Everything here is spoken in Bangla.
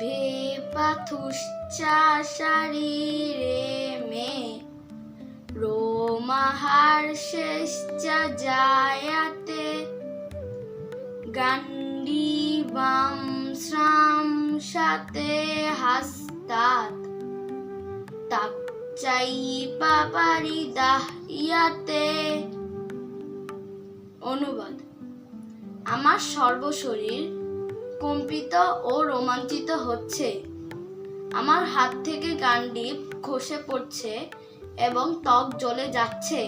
ভেপাথুশ্চা শরীরে মে রোমাহার্ষেশ্চ জায়াতে। গান্ডি বাম শ্রাম সাথে হাস্তাত তাপচাইপা পারিদাহ ইয়াতে অনুবাদ। আমার সর্বশরীর কম্পিত ও রোমাঞ্চিত হচ্ছে। আমার হাত থেকে গান্ডিপ খসে পড়ছে এবং ত্বক জ্বলে যাচ্ছে।